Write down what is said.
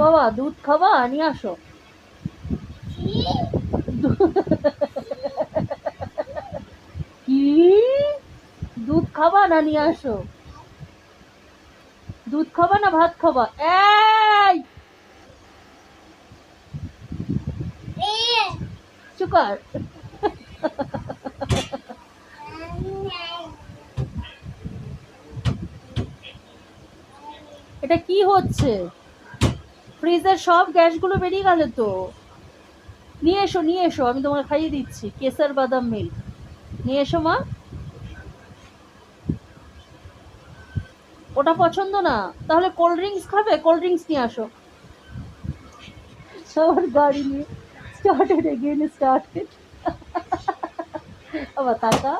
বাবা, দুধ খাবা, নিয়ে আসো। কি? দুধ খাবা না নিয়ে আসো? দুধ খাবা না ভাত খাবা? এই! চুকার এটা কি হচ্ছে? ফ্রিজের সব গ্যাসগুলো বেরিয়ে গেল তো। নিয়ে এসো নিয়ে এসো, আমি তোমাকে খাইয়ে দিচ্ছি, কেসার বাদাম মিল্ক। নিয়ে এসো মা। ওটা পছন্দ না। তাহলে কোল্ড ড্রিঙ্কস খাবে? কোল্ড ড্রিঙ্কস নিয়ে আসো। সবার গাড়ি নিয়ে স্টার্টেড এগেন স্টার্টেড আবার টাকা